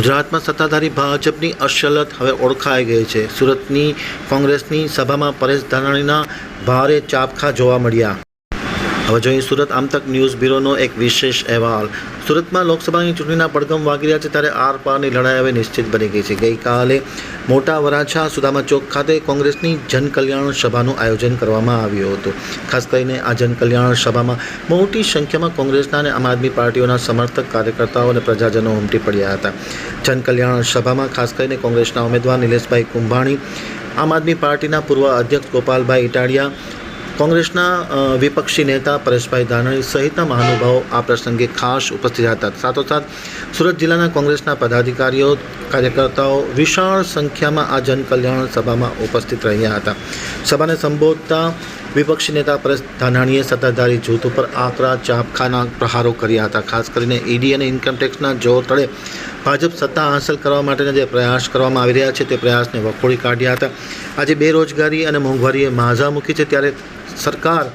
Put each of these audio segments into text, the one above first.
ગુજરાતમાં સત્તાધારી ભાજપની અસલત હવે ઓળખાઈ ગઈ છે. સુરતની કોંગ્રેસની સભામાં પરેશ ધાનાણીના ભારે ચાપખા જોવા મળ્યા. હવે જોઈએ સુરત આમતક ન્યૂઝ બ્યુરોનો એક વિશેષ અહેવાલ. સુરતમાં લોકસભાની ચૂંટણીના પડઘમ વાગી રહ્યા છે ત્યારે આર પારની લડાઈ હવે નિશ્ચિત બની ગઈ છે. ગઈકાલે મોટા વરાછા સુદામા ચોક ખાતે કોંગ્રેસની જનકલ્યાણ સભાનું આયોજન કરવામાં આવ્યું હતું. ખાસ કરીને આ જનકલ્યાણ સભામાં મોટી સંખ્યામાં કોંગ્રેસના અને આમ આદમી પાર્ટીઓના સમર્થક કાર્યકર્તાઓ અને પ્રજાજનો ઉમટી પડ્યા હતા. જનકલ્યાણ સભામાં ખાસ કરીને કોંગ્રેસના ઉમેદવાર નિલેશભાઈ કુંભાણી, આમ આદમી પાર્ટીના પૂર્વ અધ્યક્ષ ગોપાલભાઈ ઇટાડિયા કોંગ્રેસના વિપક્ષી નેતા પરેશભાઈ ધાનાણી સહિતના મહાનુભાવો આ પ્રસંગે ખાસ ઉપસ્થિત હતા. સાથોસાથ સુરત જિલ્લાના કોંગ્રેસના પદાધિકારીઓ, કાર્યકર્તાઓ વિશાળ સંખ્યામાં આ જનકલ્યાણ સભામાં ઉપસ્થિત રહ્યા હતા. સભાને સંબોધતા વિપક્ષી નેતા પરેશ ધાનાણીએ સત્તાધારી જૂથ ઉપર આકરા ચાપખાના પ્રહારો કર્યા હતા. ખાસ કરીને ઈડી અને ઇન્કમટેક્સના જોર તળે ભાજપ સત્તા હાંસલ કરવા માટેના જે પ્રયાસ કરવામાં આવી રહ્યા છે તે પ્રયાસને વખોડી કાઢ્યા હતા. આજે બેરોજગારી અને મોંઘવારીએ માઝા મૂકી છે ત્યારે સરકાર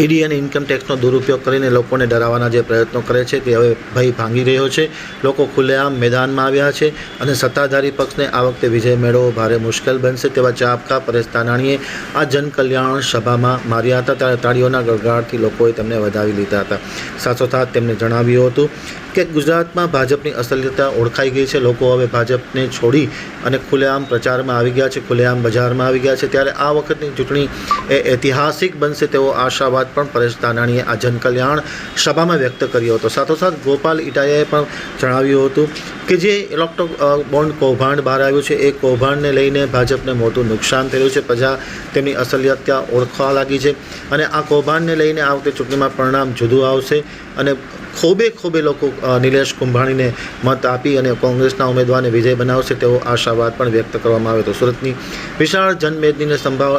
ઈડી અને ઇન્કમ ટેક્સનો દુરુપયોગ કરીને લોકોને ડરાવવાના જે પ્રયત્નો કરે છે તે હવે ભય ભાંગી રહ્યો છે. લોકો ખુલ્લેઆમ મેદાનમાં આવ્યા છે અને સત્તાધારી પક્ષને આ વખતે વિજય મેળવવો ભારે મુશ્કેલ બનશે તેવા ચાપકા પરેશ તાનાણીએ આ જનકલ્યાણ સભામાં માર્યા હતા. ત્યારે તાળીઓના ગળગાળથી લોકોએ તેમને વધાવી લીધા હતા. સાથોસાથ તેમણે જણાવ્યું હતું કે ગુજરાતમાં ભાજપની અસલિયતા ઓળખાઈ ગઈ છે. લોકો હવે ભાજપને છોડી અને ખુલ્લેઆમ પ્રચારમાં આવી ગયા છે, ખુલ્લેઆમ બજારમાં આવી ગયા છે. ત્યારે આ વખતની ચૂંટણી એ ઐતિહાસિક બનશે તેવો આશાવાદ પણ પરેશ દાનાણીએ આ જનકલ્યાણ સભામાં વ્યક્ત કર્યો હતો. સાથોસાથ ગોપાલ ઇટાયાએ પણ જણાવ્યું હતું કે જે ઇલેક્ટ્રો બોન્ડ કૌભાંડ બહાર આવ્યું છે, એ કૌભાંડને લઈને ભાજપને મોટું નુકસાન થયું છે. પ્રજા તેમની અસલિયત ત્યાં ઓળખવા લાગી છે અને આ કૌભાંડને લઈને આ વખતે ચૂંટણીમાં પરિણામ જુદું આવશે અને ખોબે ખોબે લોકો નિલેશ કુંભાણીને મત આપી અને કોંગ્રેસના ઉમેદવારને વિજય બનાવશે તેવો આશાવાદ પણ વ્યક્ત કરવામાં આવ્યો હતો. સુરતની વિશાળ જનમેદનીને સંભાવ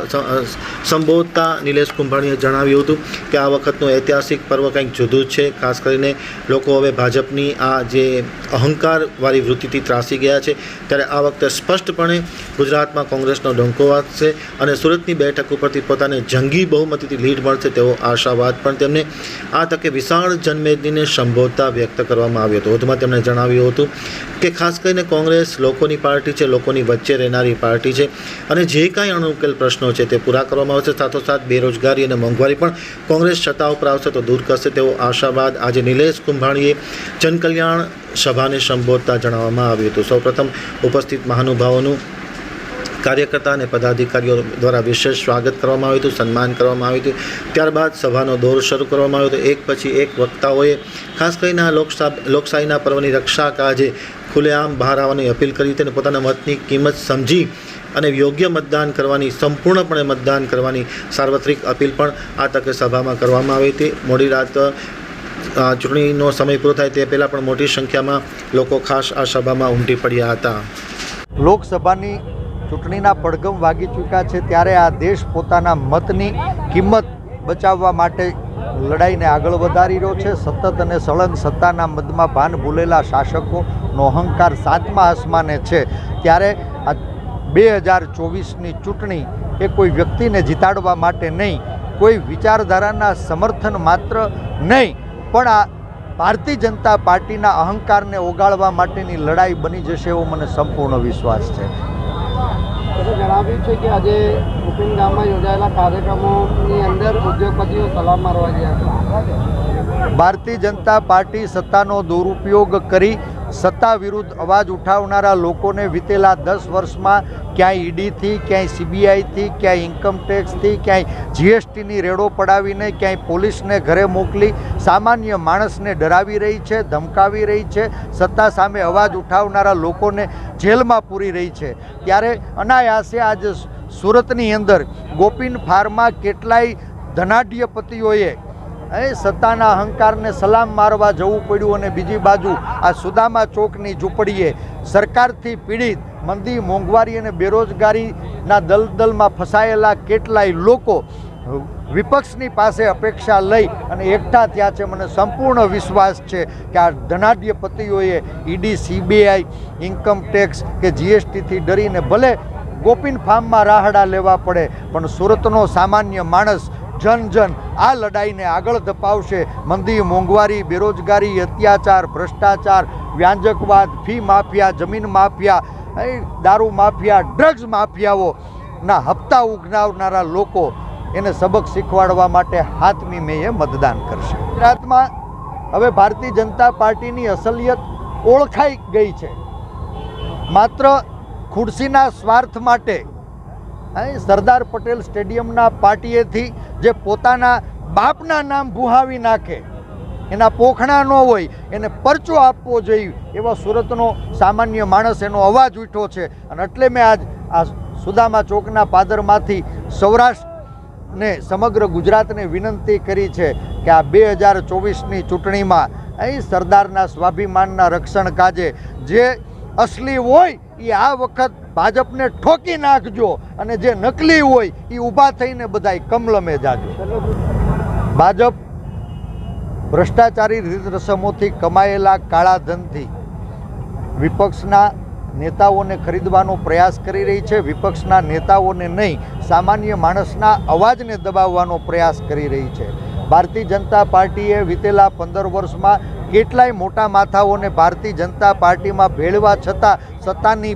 સંબોધતા નિલેશ કુંભાણીએ જણાવ્યું હતું કે આ વખતનું ઐતિહાસિક પર્વ કંઈક જુદું જ છે. ખાસ કરીને લોકો હવે ભાજપની આ જે અહંકારવાળી વૃત્તિથી ત્રાસી ગયા છે. ત્યારે આ વખતે સ્પષ્ટપણે ગુજરાતમાં કોંગ્રેસનો ડંકો વાગશે અને સુરતની બેઠક ઉપરથી પોતાને જંગી બહુમતીથી લીડ મળશે તેવો આશાવાદ પણ તેમને આ તકે વિશાળ જનમેદનીને સંબોધતા વ્યક્ત કરવામાં આવ્યો હતો. વધુમાં તેમણે જણાવ્યું હતું કે ખાસ કરીને કોંગ્રેસ લોકોની પાર્ટી છે, લોકોની વચ્ચે રહેનારી પાર્ટી છે અને જે કાંઈ અણુકેલ પ્રશ્નો છે તે પૂરા કરવામાં આવશે. સાથોસાથ બેરોજગારી અને મોંઘવારી પણ કોંગ્રેસ સત્તા ઉપર આવશે તો દૂર કરશે તેવો આશાવાદ આજે નિલેશ કુંભાણીએ જનકલ્યાણ સભાને સંબોધતા જણાવવામાં આવ્યું હતું. સૌપ્રથમ ઉપસ્થિત મહાનુભાવોનું કાર્યકર્તા અને પદાધિકારીઓ દ્વારા વિશેષ સ્વાગત કરવામાં આવ્યું હતું, સન્માન કરવામાં આવ્યું હતું. ત્યારબાદ સભાનો દોર શરૂ કરવામાં આવ્યો હતો. એક પછી એક વક્તાઓએ, ખાસ કરીને આ લોકશાહીના પર્વની રક્ષા કાજે ખુલ્લેઆમ બહાર આવવાની અપીલ કરી હતી અને પોતાના મતની કિંમત સમજી અને યોગ્ય મતદાન કરવાની, સંપૂર્ણપણે મતદાન કરવાની સાર્વત્રિક અપીલ પણ આ તકે સભામાં કરવામાં આવી હતી. મોડી રાત ચૂંટણીનો સમય પૂરો થાય તે પહેલાં પણ મોટી સંખ્યામાં લોકો ખાસ આ સભામાં ઉમટી પડ્યા હતા. લોકસભાની ચૂંટણીના પડઘમ વાગી ચૂક્યા છે ત્યારે આ દેશ પોતાના મતની કિંમત બચાવવા માટે લડાઈને આગળ વધારી રહ્યો છે. સતત અને સળંગ સત્તાના મદમાં ભાન ભૂલેલા શાસકોનો અહંકાર સાતમા આસમાને છે. ત્યારે આ બે હજાર ચોવીસની ચૂંટણી એ કોઈ વ્યક્તિને જીતાડવા માટે નહીં કોઈ વિચારધારાના સમર્થન માત્ર નહીં પણ આ ભારતીય જનતા પાર્ટીના અહંકારને ઓગાળવા માટેની લડાઈ બની જશે એવો મને સંપૂર્ણ વિશ્વાસ છે. જણાવ્યું છે કે આજે રૂપિન ગામમાં યોજાયેલા કાર્યક્રમોની અંદર ઉદ્યોગપતિઓ સલામ મારવા ગયા ભારતીય જનતા પાર્ટી સત્તાનો દુરુપયોગ કરી સત્તા વિરુદ્ધ અવાજ ઉઠાવનારા લોકોને વિતેલા દસ વર્ષમાં ક્યાંય ઈડીથી, ક્યાંય સીબીઆઈથી, ક્યાંય ઇન્કમટેક્સથી ક્યાંય જીએસટીની રેડો પડાવીને ક્યાંય પોલીસને ઘરે મોકલી સામાન્ય માણસને ડરાવી રહી છે, ધમકાવી રહી છે, સત્તા સામે અવાજ ઉઠાવનારા લોકોને જેલમાં પૂરી રહી છે. ત્યારે અનાયાસે આજે સુરતની અંદર ગોપીન ફાર્મા કેટલાય ધનાઢ્યપતિઓએ એ સત્તાના અહંકારને સલામ મારવા જવું પડ્યું અને બીજી બાજુ આ સુદામા ચોકની ઝૂંપડીએ સરકારથી પીડિત, મંદી, મોંઘવારી અને બેરોજગારીના દલદલમાં ફસાયેલા કેટલાય લોકો વિપક્ષની પાસે અપેક્ષા લઈ અને એકઠા થયા છે. મને સંપૂર્ણ વિશ્વાસ છે કે આ ધનાઢ્યપતિઓએ ઈડી, સીબીઆઈ ઇન્કમટેક્સ કે જીએસટીથી ડરીને ભલે ગોપીન ફાર્મમાં રાહડા લેવા પડે, પણ સુરતનો સામાન્ય માણસ જન જન આ લડાઈને આગળ ધપાવશે. મંદી, મોંઘવારી, બેરોજગારી, અત્યાચાર, ભ્રષ્ટાચાર, વ્યાંજકવાદ, ફી માફિયા, જમીન માફિયા દારૂ માફિયા, ડ્રગ્સ માફિયાઓના હપ્તા ઉઘનાવનારા લોકો એને સબક શીખવાડવા માટે હાથમી મેએ મતદાન કરશે. ગુજરાતમાં હવે ભારતીય જનતા પાર્ટીની અસલિયત ઓળખાઈ ગઈ છે. માત્ર ખુરશીના સ્વાર્થ માટે સરદાર પટેલ સ્ટેડિયમના પાર્ટીએથી જે પોતાના બાપના નામ ભૂહાવી નાખે. એના પોખણા ન હોય, એને પરચો આપવો જોઈએ એવા સુરતનો સામાન્ય માણસ એનો અવાજ ઉઠ્યો છે. અને એટલે મેં આજ આ સુદામા ચોકના પાદરમાંથી સૌરાષ્ટ્રને સમગ્ર ગુજરાતને વિનંતી કરી છે કે આ બે હજાર ચોવીસની ચૂંટણીમાં અહીં સરદારના સ્વાભિમાનના રક્ષણ કાજે જે અસલી હોય એ આ વખત ભાજપને ઠોકી નાખજો અને જે નકલી હોય એ ઊભા થઈને બધાય કમલમે જાજો. ભાજપ ભ્રષ્ટાચારી રીત રસમોથી કમાયેલા કાળા ધનથી વિપક્ષના નેતાઓને ખરીદવાનો પ્રયાસ કરી રહી છે. વિપક્ષના નેતાઓને નહીં, સામાન્ય માણસના અવાજને દબાવવાનો પ્રયાસ કરી રહી છે. ભારતીય જનતા પાર્ટીએ વિતેલા પંદર વર્ષમાં કેટલાય મોટા માથાઓને ભારતીય જનતા પાર્ટીમાં ભેળવા છતાં સત્તાની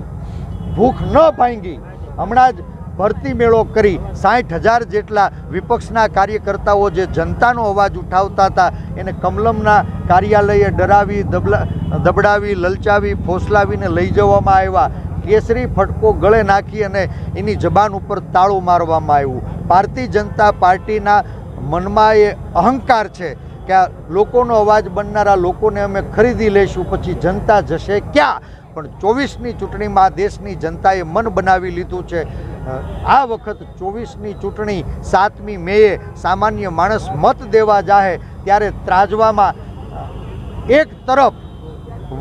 ભૂખ ન ભાંગી. હમણાં જ ભરતી મેળો કરી સાઠ હજાર જેટલા વિપક્ષના કાર્યકર્તાઓ જે જનતાનો અવાજ ઉઠાવતા હતા, એને કમલમના કાર્યાલયે ડરાવી, દબલા, દબડાવી, લલચાવી, ફોસલાવીને લઈ જવામાં આવ્યા. કેસરી ફટકો ગળે નાખી અને એની જબાન ઉપર તાળું મારવામાં આવ્યું. ભારતીય જનતા પાર્ટીના મનમાં એ અહંકાર છે કે આ લોકોનો અવાજ બનનારા લોકોને અમે ખરીદી લઈશું, પછી જનતા જશે ક્યાં? પણ ચોવીસની ચૂંટણીમાં દેશની જનતાએ મન બનાવી લીધું છે. આ વખત ચોવીસની ચૂંટણી સાતમી મેએ સામાન્ય માણસ મત દેવા જાહે, ત્યારે ત્રાજવામાં એક તરફ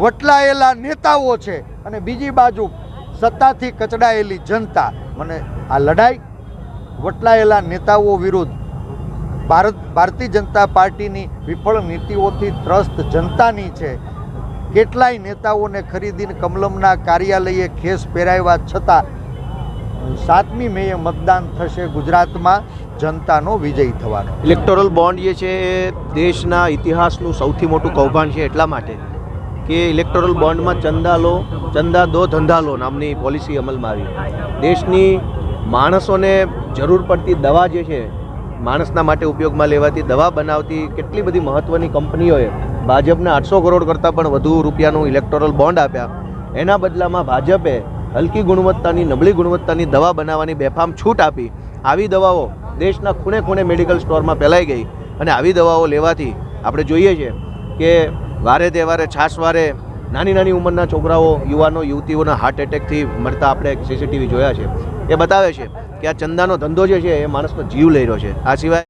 વટલાયેલા નેતાઓ છે અને બીજી બાજુ સત્તાથી કચડાયેલી જનતા. મને આ લડાઈ, વટલાયેલા નેતાઓ વિરુદ્ધ ભારત ભારતીય જનતા પાર્ટીની વિફળ નીતિઓથી ત્રસ્ત જનતાની છે. કેટલાય નેતાઓને ખરીદીને કમલમના કાર્યાલયે ખેસ પહેરાવ્યા છતાં સાતમી મેએ મતદાન થશે ગુજરાતમાં જનતાનો વિજય થવાનો. ઇલેક્ટોરલ બોન્ડ જે છે એ દેશના ઇતિહાસનું સૌથી મોટું કૌભાંડ છે એટલા માટે કે ઇલેક્ટોરલ બોન્ડમાં ચંદા લો ચંદા દો ધંધા લો નામની પોલિસી અમલમાં આવી. દેશની માણસોને જરૂર પડતી દવા જે છે માણસના માટે ઉપયોગમાં લેવાતી દવા બનાવતી કેટલી બધી મહત્ત્વની કંપનીઓએ ભાજપને આઠસો કરોડ કરતાં પણ વધુ રૂપિયાનું ઇલેક્ટોરલ બોન્ડ આપ્યા. એના બદલામાં ભાજપે હલકી ગુણવત્તાની, નબળી ગુણવત્તાની દવા બનાવવાની બેફામ છૂટ આપી. આવી દવાઓ દેશના ખૂણે ખૂણે મેડિકલ સ્ટોરમાં ફેલાઈ ગઈ અને આવી દવાઓ લેવાથી આપણે જોઈએ છીએ કે વારે તહેવારે છાસવારે નાની નાની ઉંમરના છોકરાઓ, યુવાનો, યુવતીઓના હાર્ટ એટેકથી મળતા આપણે સીસીટીવી જોયા છે. એ બતાવે છે કે આ ચંદાનો ધંધો જે છે એ માણસનો જીવ લઈ રહ્યો છે. આ સિવાય